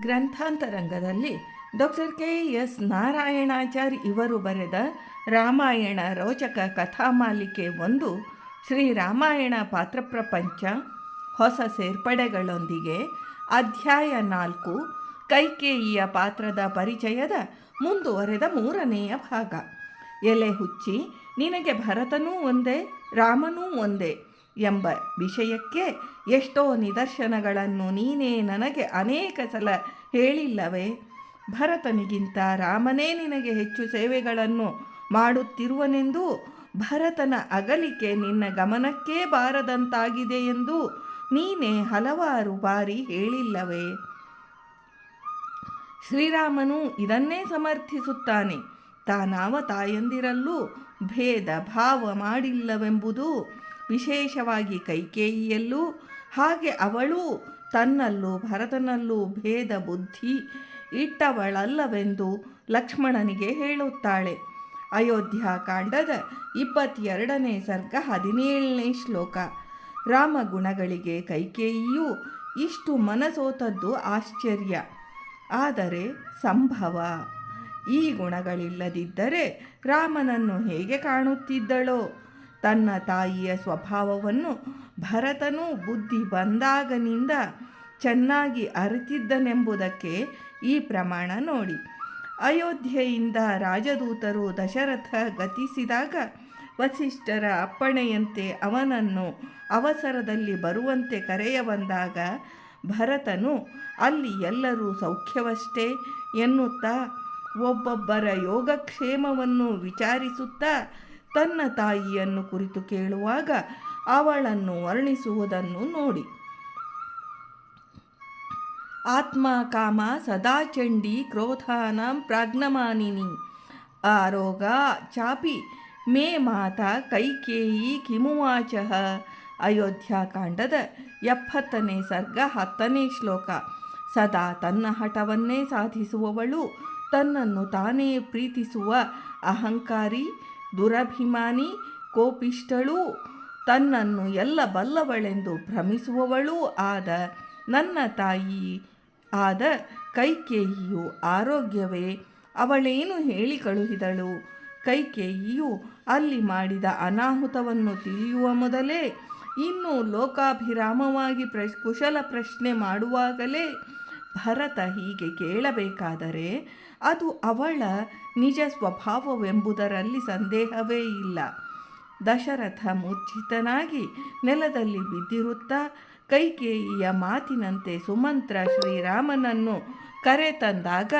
ಗ್ರಂಥಾಂತರಂಗದಲ್ಲಿ doctor K S Narayanachar ಇವರು ಬರೆದ ರಾಮಾಯಣ ರೋಚಕ ಕಥಾಮಾಲಿಕೆ ಒಂದು, ಶ್ರೀ ರಾಮಾಯಣ ಪಾತ್ರಪ್ರಪಂಚ ಹೊಸ ಸೇರ್ಪಡೆಗಳೊಂದಿಗೆ ಅಧ್ಯಾಯ ನಾಲ್ಕು, ಕೈಕೇಯಿಯ ಪಾತ್ರದ ಪರಿಚಯದ ಮುಂದುವರೆದ ಮೂರನೆಯ ಭಾಗ. ಎಲೆ ಹುಚ್ಚಿ, ನಿನಗೆ ಭರತನೂ ಒಂದೇ, ರಾಮನೂ ಒಂದೇ ಎಂಬ ವಿಷಯಕ್ಕೆ ಎಷ್ಟೋ ನಿದರ್ಶನಗಳನ್ನು ನೀನೇ ನನಗೆ ಅನೇಕ ಸಲ ಹೇಳಿಲ್ಲವೇ? ಭರತನಿಗಿಂತ ರಾಮನೇ ನಿನಗೆ ಹೆಚ್ಚು ಸೇವೆಗಳನ್ನು ಮಾಡುತ್ತಿರುವನೆಂದು ಭರತನ ಅಗಲಿಕೆ ನಿನ್ನ ಗಮನಕ್ಕೇ ಬಾರದಂತಾಗಿದೆ ಎಂದು ನೀನೇ ಹಲವಾರು ಬಾರಿ ಹೇಳಿಲ್ಲವೇ? ಶ್ರೀರಾಮನು ಇದನ್ನೇ ಸಮರ್ಥಿಸುತ್ತಾನೆ. ತಾನಾವ ತಾಯಂದಿರಲ್ಲೂ ಭೇದ ಭಾವ ಮಾಡಿಲ್ಲವೆಂಬುದು ವಿಶೇಷವಾಗಿ ಕೈಕೇಯಿಯಲ್ಲೂ ಹಾಗೆ ಅವಳು ತನ್ನಲ್ಲೂ ಭರತನಲ್ಲೂ ಭೇದ ಬುದ್ಧಿ ಇಟ್ಟವಳಲ್ಲವೆಂದು ಲಕ್ಷ್ಮಣನಿಗೆ ಹೇಳುತ್ತಾಳೆ. ಅಯೋಧ್ಯಾಕಾಂಡದ ಇಪ್ಪತ್ತೆರಡನೇ ಸರ್ಗ ಹದಿನೇಳನೇ ಶ್ಲೋಕ. ರಾಮ ಗುಣಗಳಿಗೆ ಕೈಕೇಯಿಯು ಇಷ್ಟು ಮನಸೋತದ್ದು ಆಶ್ಚರ್ಯ. ಆದರೆ ಸಂಭವ. ಈ ಗುಣಗಳಿಲ್ಲದಿದ್ದರೆ ರಾಮನನ್ನು ಹೇಗೆ ಕಾಣುತ್ತಿದ್ದಳೋ? ತನ್ನ ತಾಯಿಯ ಸ್ವಭಾವವನ್ನು ಭರತನು ಬುದ್ಧಿ ಬಂದಾಗನಿಂದ ಚೆನ್ನಾಗಿ ಅರಿತಿದ್ದನೆಂಬುದಕ್ಕೆ ಈ ಪ್ರಮಾಣ ನೋಡಿ. ಅಯೋಧ್ಯೆಯಿಂದ ರಾಜದೂತರು ದಶರಥ ಗತಿಸಿದಾಗ ವಸಿಷ್ಠರ ಅಪ್ಪಣೆಯಂತೆ ಅವನನ್ನು ಅವಸರದಲ್ಲಿ ಬರುವಂತೆ ಕರೆಯ ಬಂದಾಗ ಭರತನು, ಅಲ್ಲಿ ಎಲ್ಲರೂ ಸೌಖ್ಯವಷ್ಟೇ ಎನ್ನುತ್ತಾ ಒಬ್ಬೊಬ್ಬರ ಯೋಗಕ್ಷೇಮವನ್ನು ವಿಚಾರಿಸುತ್ತಾ ತನ್ನ ತಾಯಿಯನ್ನು ಕುರಿತು ಕೇಳುವಾಗ ಅವಳನ್ನು ವರ್ಣಿಸುವುದನ್ನು ನೋಡಿ. ಆತ್ಮ ಕಾಮ ಸದಾ ಚಂಡಿ ಕ್ರೋಧಾನಾಂ ಪ್ರಾಜ್ಞಮಾನಿನಿ. ಆರೋಗ ಚಾಪಿ ಮೇ ಮಾತಾ ಕೈಕೇಯಿ ಕಿಮುವಾಚಃ. ಅಯೋಧ್ಯಾಕಾಂಡದ ಎಪ್ಪತ್ತನೇ ಸರ್ಗ ಹತ್ತನೇ ಶ್ಲೋಕ. ಸದಾ ತನ್ನ ಹಠವನ್ನೇ ಸಾಧಿಸುವವಳು, ತನ್ನನ್ನು ತಾನೇ ಪ್ರೀತಿಸುವ ಅಹಂಕಾರಿ ದುರಭಿಮಾನಿ ಕೋಪಿಷ್ಟಳು ತನ್ನನ್ನು ಎಲ್ಲ ಬಲ್ಲವಳೆಂದು ಭ್ರಮಿಸುವವಳೂ ಆದ ನನ್ನ ತಾಯಿ. ಆದ ಕೈಕೇಯಿಯು ಆರೋಗ್ಯವೇ? ಅವಳೇನು ಹೇಳಿ ಕಳುಹಿದಳು ಕೈಕೇಯಿಯು ಅಲ್ಲಿ ಮಾಡಿದ ಅನಾಹುತವನ್ನು ತಿಳಿಯುವ ಮೊದಲೇ, ಇನ್ನೂ ಲೋಕಾಭಿರಾಮವಾಗಿ ಪ್ರ ಕುಶಲ ಪ್ರಶ್ನೆ ಮಾಡುವಾಗಲೇ ಭರತ ಹೀಗೆ ಕೇಳಬೇಕಾದರೆ ಅದು ಅವಳ ನಿಜ ಸ್ವಭಾವವೆಂಬುದರಲ್ಲಿ ಸಂದೇಹವೇ ಇಲ್ಲ. ದಶರಥ ಮೂರ್ಛಿತನಾಗಿ ನೆಲದಲ್ಲಿ ಬಿದ್ದಿರುತ್ತಾ ಕೈಕೇಯಿಯ ಮಾತಿನಂತೆ ಸುಮಂತ್ರ ಶ್ರೀರಾಮನನ್ನು ಕರೆ ತಂದಾಗ,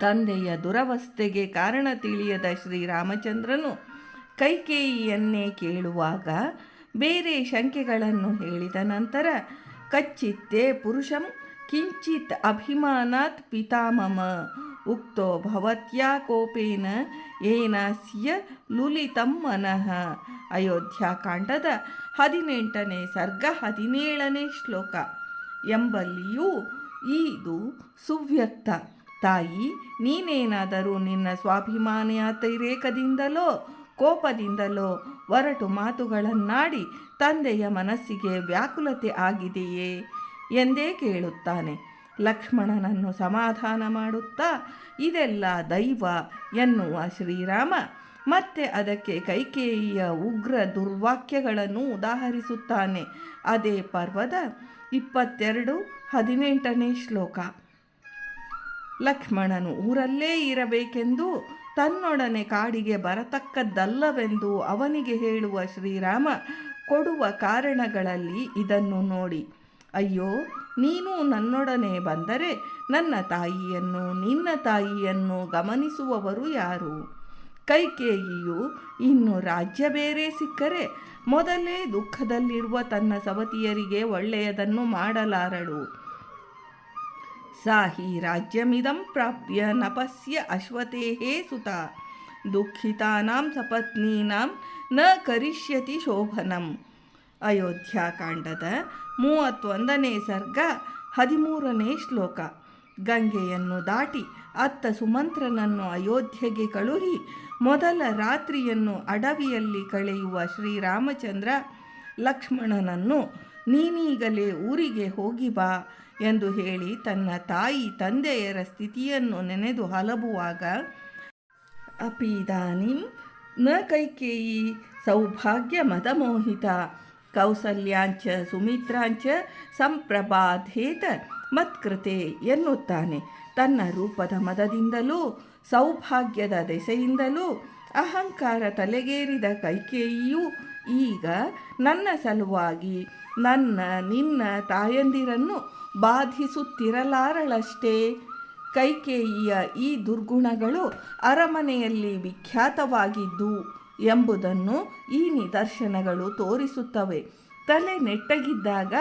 ತಂದೆಯ ದುರವಸ್ಥೆಗೆ ಕಾರಣ ತಿಳಿಯದ ಶ್ರೀರಾಮಚಂದ್ರನು ಕೈಕೇಯಿಯನ್ನೇ ಕೇಳುವಾಗ ಬೇರೆ ಶಂಕೆಗಳನ್ನು ಹೇಳಿದ ನಂತರ, ಕಚ್ಚಿತ್ತೇ ಪುರುಷಂ ಕಿಂಚಿತ್ ಅಭಿಮಾನಾತ್ ಪಿತಾಮಮ ಉಕ್ತೋ ಭವತ್ಯಾ ಕೋಪೇನ ಏನಾಸ್ಯ ಲುಲಿತಂ ಮನಃ ಅಯೋಧ್ಯಾಕಾಂಡದ ಹದಿನೆಂಟನೇ ಸರ್ಗ ಹದಿನೇಳನೇ ಶ್ಲೋಕ ಎಂಬಲ್ಲಿಯೂ ಇದು ಸುವ್ಯಕ್ತ ತಾಯಿ ನೀನೇನಾದರೂ ನಿನ್ನ ಸ್ವಾಭಿಮಾನಾತಿರೇಕದಿಂದಲೋ ಕೋಪದಿಂದಲೋ ಒರಟು ಮಾತುಗಳನ್ನಾಡಿ ತಂದೆಯ ಮನಸ್ಸಿಗೆ ವ್ಯಾಕುಲತೆ ಆಗಿದೆಯೇ? ಎಂದೇ ಕೇಳುತ್ತಾನೆ. ಲಕ್ಷ್ಮಣನನ್ನು ಸಮಾಧಾನ ಮಾಡುತ್ತಾ, ಇದೆಲ್ಲ ದೈವ ಎನ್ನುವ ಶ್ರೀರಾಮ. ಮತ್ತೆ ಅದಕ್ಕೆ ಕೈಕೇಯಿಯ ಉಗ್ರ ದುರ್ವಾಕ್ಯಗಳನ್ನು ಉದಾಹರಿಸುತ್ತಾನೆ. ಅದೇ ಪರ್ವದ ಇಪ್ಪತ್ತೆರಡು ಹದಿನೆಂಟನೇ ಶ್ಲೋಕ. ಲಕ್ಷ್ಮಣನು ಊರಲ್ಲೇ ಇರಬೇಕೆಂದು, ತನ್ನೊಡನೆ ಕಾಡಿಗೆ ಬರತಕ್ಕದ್ದಲ್ಲವೆಂದು ಅವನಿಗೆ ಹೇಳುವ ಶ್ರೀರಾಮ ಕೊಡುವ ಕಾರಣಗಳಲ್ಲಿ ಇದನ್ನು ನೋಡಿ ಅಯ್ಯೋ, ನೀನು ನನ್ನೊಡನೆ ಬಂದರೆ ನನ್ನ ತಾಯಿಯನ್ನು, ನಿನ್ನ ತಾಯಿಯನ್ನು ಗಮನಿಸುವವರು ಯಾರು? ಕೈಕೇಯಿಯು ಇನ್ನು ರಾಜ್ಯ ಬೇರೆ ಸಿಕ್ಕರೆ ಮೊದಲೇ ದುಃಖದಲ್ಲಿರುವ ತನ್ನ ಸವತಿಯರಿಗೆ ಒಳ್ಳೆಯದನ್ನು ಮಾಡಲಾರಳು. ಸಾಹಿ ರಾಜ್ಯಮಿದಂ ಪ್ರಾಪ್ಯ ನಪಸ್ಯ ಅಶ್ವತೇಹೇ ಸುತ. ದುಃಖಿತಾನಾಂ ಸಪತ್ನೀನಾಂ ನ ಕರಿಷ್ಯತಿ ಶೋಭನಂ. ಅಯೋಧ್ಯಾಕಾಂಡದ ಮೂವತ್ತೊಂದನೇ ಸರ್ಗ, ಹದಿಮೂರನೇ ಶ್ಲೋಕ. ಗಂಗೆಯನ್ನು ದಾಟಿ ಅತ್ತ ಸುಮಂತ್ರನನ್ನು ಅಯೋಧ್ಯೆಗೆ ಕಳುಹಿ, ಮೊದಲ ರಾತ್ರಿಯನ್ನು ಅಡವಿಯಲ್ಲಿ ಕಳೆಯುವ ಶ್ರೀರಾಮಚಂದ್ರ, ಲಕ್ಷ್ಮಣನನ್ನು ನೀನೀಗಲೇ ಊರಿಗೆ ಹೋಗಿ ಬಾ ಎಂದು ಹೇಳಿ ತನ್ನ ತಾಯಿ ತಂದೆಯರ ಸ್ಥಿತಿಯನ್ನು ನೆನೆದು ಹಲಬುವಾಗ, ಅಪಿದಾನಿಂ, ನ ಕೈಕೇಯಿ, ಸೌಭಾಗ್ಯ ಮದಮೋಹಿತ ಕೌಸಲ್ಯಾಂಚ ಸುಮಿತ್ರಾಂಚ ಸಂಪ್ರಭಾಧೀತ ಮತ್ಕೃತೆ ಎನ್ನುತ್ತಾನೆ. ತನ್ನ ರೂಪದ ಮದದಿಂದಲೂ, ಸೌಭಾಗ್ಯದ ದೆಸೆಯಿಂದಲೂ, ಅಹಂಕಾರ ತಲೆಗೇರಿದ ಕೈಕೇಯಿಯು ಈಗ ನನ್ನ ಸಲುವಾಗಿ ನನ್ನ, ನಿನ್ನ ತಾಯಂದಿರನ್ನು ಬಾಧಿಸುತ್ತಿರಲಾರಳಷ್ಟೇ. ಕೈಕೇಯಿಯ ಈ ದುರ್ಗುಣಗಳು ಅರಮನೆಯಲ್ಲಿ ವಿಖ್ಯಾತವಾಗಿದ್ದು ಎಂಬುದನ್ನು ಈ ನಿದರ್ಶನಗಳು ತೋರಿಸುತ್ತವೆ. ತಲೆ ನೆಟ್ಟಗಿದ್ದಾಗ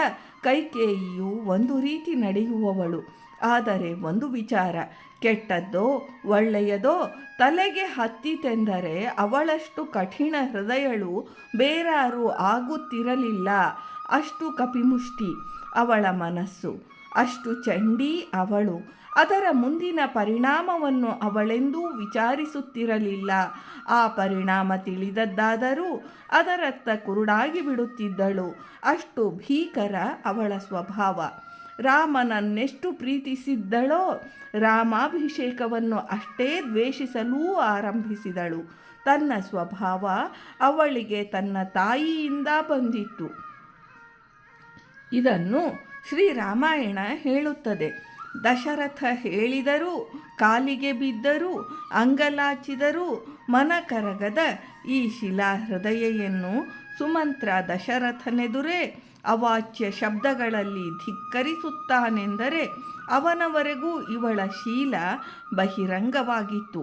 ಕೈಕೇಯಿಯು ಒಂದು ರೀತಿ ನಡೆಯುವವಳು. ಆದರೆ ಒಂದು ವಿಚಾರ, ಕೆಟ್ಟದ್ದೋ ಒಳ್ಳೆಯದೋ ತಲೆಗೆ ಹತ್ತಿತೆಂದರೆ ಅವಳಷ್ಟು ಕಠಿಣ ಹೃದಯಳು ಬೇರಾರು ಆಗುತ್ತಿರಲಿಲ್ಲ. ಅಷ್ಟು ಕಪಿಮುಷ್ಟಿ ಅವಳ ಮನಸ್ಸು. ಅಷ್ಟು ಚಂಡಿ ಅವಳು. ಅದರ ಮುಂದಿನ ಪರಿಣಾಮವನ್ನು ಅವಳೆಂದೂ ವಿಚಾರಿಸುತ್ತಿರಲಿಲ್ಲ. ಆ ಪರಿಣಾಮ ತಿಳಿದದ್ದಾದರೂ ಅದರತ್ತ ಕುರುಡಾಗಿ ಬಿಡುತ್ತಿದ್ದಳು. ಅಷ್ಟು ಭೀಕರ ಅವಳ ಸ್ವಭಾವ. ರಾಮನನ್ನೆಷ್ಟು ಪ್ರೀತಿಸಿದ್ದಳೋ, ರಾಮಾಭಿಷೇಕವನ್ನು ಅಷ್ಟೇ ದ್ವೇಷಿಸಲೂ ಆರಂಭಿಸಿದಳು. ತನ್ನ ಸ್ವಭಾವ ಅವಳಿಗೆ ತನ್ನ ತಾಯಿಯಿಂದ ಬಂದಿತ್ತು. ಇದನ್ನು ಶ್ರೀರಾಮಾಯಣ ಹೇಳುತ್ತದೆ. ದಶರಥ ಹೇಳಿದರೂ, ಕಾಲಿಗೆ ಬಿದ್ದರೂ, ಅಂಗಲಾಚಿದರೂ ಮನ ಕರಗದ ಈ ಶಿಲಾ ಹೃದಯೆಯನ್ನು ಸುಮಂತ್ರ ದಶರಥನೆದುರೇ ಅವಾಚ್ಯ ಶಬ್ದಗಳಲ್ಲಿ ಧಿಕ್ಕರಿಸುತ್ತಾನೆಂದರೆ ಅವನವರೆಗೂ ಇವಳ ಶೀಲ ಬಹಿರಂಗವಾಗಿತ್ತು.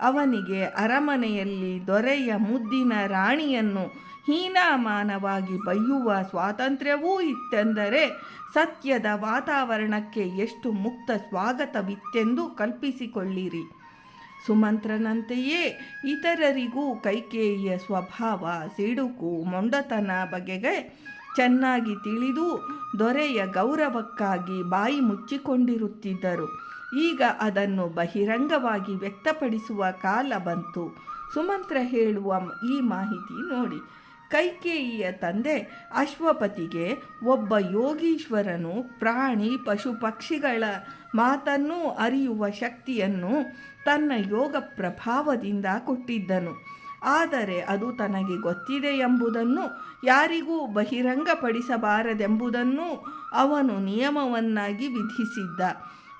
ಅವನಿಗೆ ಅರಮನೆಯಲ್ಲಿ ದೊರೆಯ ಮುದ್ದಿನ ರಾಣಿಯನ್ನು ಹೀನಾಮಾನವಾಗಿ ಬೈಯುವ ಸ್ವಾತಂತ್ರ್ಯವೂ ಇತ್ತೆಂದರೆ ಸತ್ಯದ ವಾತಾವರಣಕ್ಕೆ ಎಷ್ಟು ಮುಕ್ತ ಸ್ವಾಗತವಿತ್ತೆಂದು ಕಲ್ಪಿಸಿಕೊಳ್ಳಿರಿ. ಸುಮಂತ್ರನಂತೆಯೇ ಇತರರಿಗೂ ಕೈಕೇಯಿಯ ಸ್ವಭಾವ, ಸಿಡುಕು, ಮೊಂಡತನ ಬಗೆಗೆ ಚೆನ್ನಾಗಿ ತಿಳಿದು ದೊರೆಯ ಗೌರವಕ್ಕಾಗಿ ಬಾಯಿ ಮುಚ್ಚಿಕೊಂಡಿರುತ್ತಿದ್ದರು. ಈಗ ಅದನ್ನು ಬಹಿರಂಗವಾಗಿ ವ್ಯಕ್ತಪಡಿಸುವ ಕಾಲ ಬಂತು. ಸುಮಂತ್ರ ಹೇಳುವ ಈ ಮಾಹಿತಿ ನೋಡಿ. ಕೈಕೇಯಿಯ ತಂದೆ ಅಶ್ವಪತಿಗೆ ಒಬ್ಬ ಯೋಗೀಶ್ವರನು ಪ್ರಾಣಿ ಪಶು ಪಕ್ಷಿಗಳ ಮಾತನ್ನು ಅರಿಯುವ ಶಕ್ತಿಯನ್ನು ತನ್ನ ಯೋಗ ಪ್ರಭಾವದಿಂದ ಕೊಟ್ಟಿದ್ದನು. ಆದರೆ ಅದು ತನಗೆ ಗೊತ್ತಿದೆ ಎಂಬುದನ್ನು ಯಾರಿಗೂ ಬಹಿರಂಗಪಡಿಸಬಾರದೆಂಬುದನ್ನು ಅವನು ನಿಯಮವನ್ನಾಗಿ ವಿಧಿಸಿದ್ದ.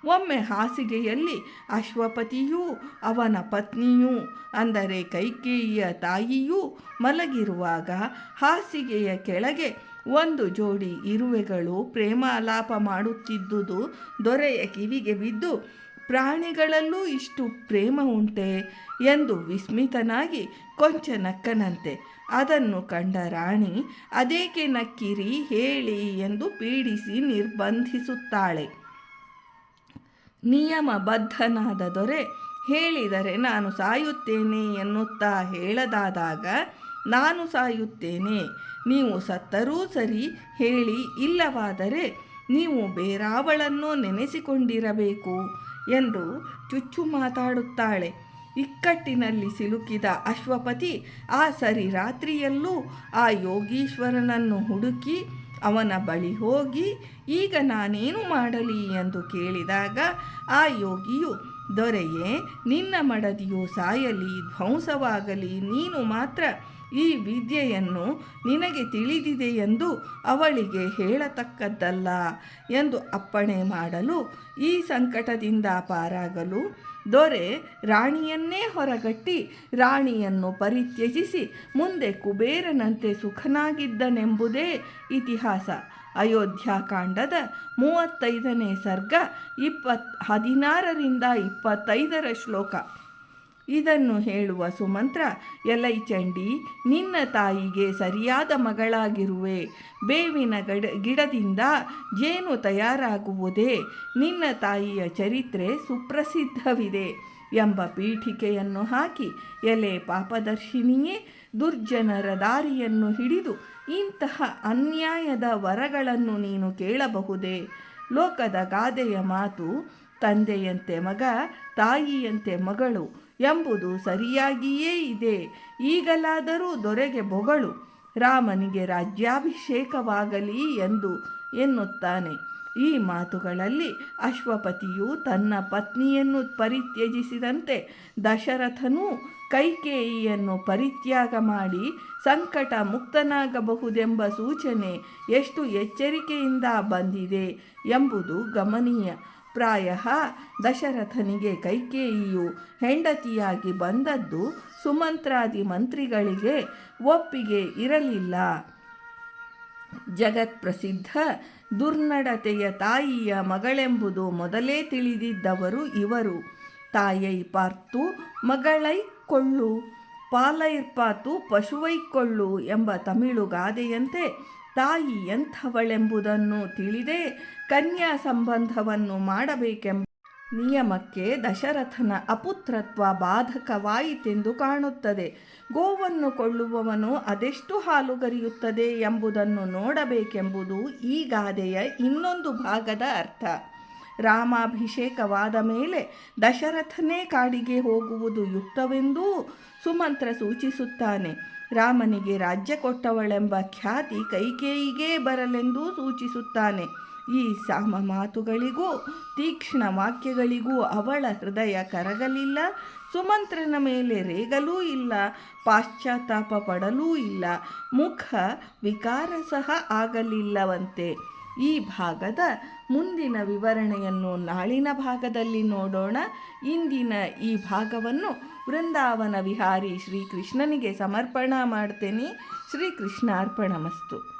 ಒಮ್ಮೆ ಹಾಸಿಗೆಯಲ್ಲಿ ಅಶ್ವಪತಿಯೂ ಅವನ ಪತ್ನಿಯೂ, ಅಂದರೆ ಕೈಕೇಯಿಯ ತಾಯಿಯೂ ಮಲಗಿರುವಾಗ ಹಾಸಿಗೆಯ ಕೆಳಗೆ ಒಂದು ಜೋಡಿ ಇರುವೆಗಳು ಪ್ರೇಮಾಲಾಪ ಮಾಡುತ್ತಿದ್ದುದು ದೊರೆಯ ಕಿವಿಗೆ ಬಿದ್ದು, ಪ್ರಾಣಿಗಳಲ್ಲೂ ಇಷ್ಟು ಪ್ರೇಮ ಉಂಟೆ ಎಂದು ವಿಸ್ಮಿತನಾಗಿ ಕೊಂಚ ನಕ್ಕನಂತೆ. ಅದನ್ನು ಕಂಡ ರಾಣಿ, ಅದೇಕೆ ನಕ್ಕಿರಿ, ಹೇಳಿ ಎಂದು ಪೀಡಿಸಿ ನಿರ್ಬಂಧಿಸುತ್ತಾಳೆ. ನಿಯಮಬದ್ಧನಾದ ದೊರೆ ಹೇಳಿದರೆ ನಾನು ಸಾಯುತ್ತೇನೆ ಎನ್ನುತ್ತಾ ಹೇಳದಾದಾಗ, ನಾನು ಸಾಯುತ್ತೇನೆ. ನೀವು ಸತ್ತರೂ ಸರಿ ಹೇಳಿ, ಇಲ್ಲವಾದರೆ ನೀವು ಬೇರಾವಳನ್ನು ನೆನೆಸಿಕೊಂಡಿರಬೇಕು ಎಂದು ಚುಚ್ಚು ಮಾತಾಡುತ್ತಾಳೆ. ಇಕ್ಕಟ್ಟಿನಲ್ಲಿ ಸಿಲುಕಿದ ಅಶ್ವಪತಿ ಆ ಸರಿ ರಾತ್ರಿಯಲ್ಲೂ ಆ ಯೋಗೀಶ್ವರನನ್ನು ಹುಡುಕಿ ಅವನ ಬಳಿ ಹೋಗಿ ಈಗ ನಾನೇನು ಮಾಡಲಿ ಎಂದು ಕೇಳಿದಾಗ, ಆ ಯೋಗಿಯು, ದೊರೆಯೇ, ನಿನ್ನ ಮಡದಿಯು ಸಾಯಲಿ, ಧ್ವಂಸವಾಗಲಿ, ನೀನು ಮಾತ್ರ ಈ ವಿದ್ಯೆಯನ್ನು ನಿನಗೆ ತಿಳಿದಿದೆ ಎಂದು ಅವಳಿಗೆ ಹೇಳತಕ್ಕದ್ದಲ್ಲ ಎಂದು ಅಪ್ಪಣೆ ಮಾಡಲು ಈ ಸಂಕಟದಿಂದ ಪಾರಾಗಲು ದೊರೆ ರಾಣಿಯನ್ನೇ ಹೊರಗಟ್ಟಿ ರಾಣಿಯನ್ನು ಪರಿತ್ಯಜಿಸಿ ಮುಂದೆ ಕುಬೇರನಂತೆ ಸುಖನಾಗಿದ್ದನೆಂಬುದೇ ಇತಿಹಾಸ. ಅಯೋಧ್ಯಾಕಾಂಡದ ಮೂವತ್ತೈದನೇ ಸರ್ಗ ಇಪ್ಪತ್ ಹದಿನಾರರಿಂದ ಇಪ್ಪತ್ತೈದರ ಶ್ಲೋಕ. ಇದನ್ನು ಹೇಳುವ ಸುಮಂತ್ರ, ಎಲೈ ಚಂಡಿ, ನಿನ್ನ ತಾಯಿಗೆ ಸರಿಯಾದ ಮಗಳಾಗಿರುವೆ. ಬೇವಿನ ಗಡ, ಗಿಡದಿಂದ ಜೇನು ತಯಾರಾಗುವುದೇ. ನಿನ್ನ ತಾಯಿಯ ಚರಿತ್ರೆ ಸುಪ್ರಸಿದ್ಧವಿದೆ ಎಂಬ ಪೀಠಿಕೆಯನ್ನು ಹಾಕಿ ಎಲೆ ಪಾಪದರ್ಶಿನಿಯೇ ದುರ್ಜನರ ದಾರಿಯನ್ನು ಹಿಡಿದು ಇಂತಹ ಅನ್ಯಾಯದ ವರಗಳನ್ನು ನೀನು ಕೇಳಬಹುದೇ? ಲೋಕದ ಗಾದೆಯ ಮಾತು ತಂದೆಯಂತೆ ಮಗ, ತಾಯಿಯಂತೆ ಮಗಳು ಎಂಬುದು ಸರಿಯಾಗಿಯೇ ಇದೆ. ಈಗಲಾದರೂ ದೊರೆಗೆ ಬೊಗಳು. ರಾಮನಿಗೆ ರಾಜ್ಯಾಭಿಷೇಕವಾಗಲಿ ಎಂದು ಎನ್ನುತ್ತಾನೆ. ಈ ಮಾತುಗಳಲ್ಲಿ ಅಶ್ವಪತಿಯು ತನ್ನ ಪತ್ನಿಯನ್ನು ಪರಿತ್ಯಜಿಸಿದಂತೆ ದಶರಥನೂ ಕೈಕೇಯಿಯನ್ನು ಪರಿತ್ಯಾಗ ಮಾಡಿ ಸಂಕಟ ಮುಕ್ತನಾಗಬಹುದೆಂಬ ಸೂಚನೆ ಎಷ್ಟು ಎಚ್ಚರಿಕೆಯಿಂದ ಬಂದಿದೆ ಎಂಬುದು ಗಮನೀಯ. ಪ್ರಾಯ ದಶರಥನಿಗೆ ಕೈಕೇಯಿಯು ಹೆಂಡತಿಯಾಗಿ ಬಂದದ್ದು ಸುಮಂತ್ರಾದಿ ಮಂತ್ರಿಗಳಿಗೆ ಒಪ್ಪಿಗೆ ಇರಲಿಲ್ಲ. ಜಗತ್ಪ್ರಸಿದ್ಧ ದುರ್ನಡತೆಯ ತಾಯಿಯ ಮಗಳೆಂಬುದು ಮೊದಲೇ ತಿಳಿದಿದ್ದವರು ಇವರು. ತಾಯೈ ಪಾರ್ತು, ಮಗಳೈ ಕೊಳ್ಳು ಪಾಲೈರ್ಪಾತು ಪಶುವೈಕೊಳ್ಳು ಎಂಬ ತಮಿಳು ಗಾದೆಯಂತೆ ತಾಯಿ ಎಂಥವಳೆಂಬುದನ್ನು ತಿಳಿದೇ ಕನ್ಯಾ ಸಂಬಂಧವನ್ನು ಮಾಡಬೇಕೆಂಬ ನಿಯಮಕ್ಕೆ ದಶರಥನ ಅಪುತ್ರತ್ವ ಬಾಧಕವಾಯಿತೆಂದು ಕಾಣುತ್ತದೆ. ಗೋವನ್ನು ಕೊಳ್ಳುವವನು ಅದೆಷ್ಟು ಹಾಲು ಗರಿಯುತ್ತದೆ ಎಂಬುದನ್ನು ನೋಡಬೇಕೆಂಬುದು ಈ ಗಾದೆಯ ಇನ್ನೊಂದು ಭಾಗದ ಅರ್ಥ. ರಾಮಾಭಿಷೇಕವಾದ ಮೇಲೆ ದಶರಥನೇ ಕಾಡಿಗೆ ಹೋಗುವುದು ಯುಕ್ತವೆಂದೂ ಸುಮಂತ್ರ ಸೂಚಿಸುತ್ತಾನೆ. ರಾಮನಿಗೆ ರಾಜ್ಯ ಕೊಟ್ಟವಳೆಂಬ ಖ್ಯಾತಿ ಕೈಕೇಯಿಗೇ ಬರಲೆಂದು ಸೂಚಿಸುತ್ತಾನೆ. ಈ ಸಾಮ ಮಾತುಗಳಿಗೂ, ತೀಕ್ಷ್ಣ ವಾಕ್ಯಗಳಿಗೂ ಅವಳ ಹೃದಯ ಕರಗಲಿಲ್ಲ, ಸುಮಂತ್ರನ ಮೇಲೆ ರೇಗಲೂ ಇಲ್ಲ, ಪಾಶ್ಚಾತ್ತಾಪ ಪಡಲೂ ಇಲ್ಲ, ಮುಖ ವಿಕಾರ ಸಹ ಆಗಲಿಲ್ಲವಂತೆ. ಈ ಭಾಗದ ಮುಂದಿನ ವಿವರಣೆಯನ್ನು ನಾಳಿನ ಭಾಗದಲ್ಲಿ ನೋಡೋಣ. ಇಂದಿನ ಈ ಭಾಗವನ್ನು ವೃಂದಾವನ ವಿಹಾರಿ ಶ್ರೀಕೃಷ್ಣನಿಗೆ ಸಮರ್ಪಣ ಮಾಡ್ತೇನೆ. ಶ್ರೀಕೃಷ್ಣಾರ್ಪಣಮಸ್ತು.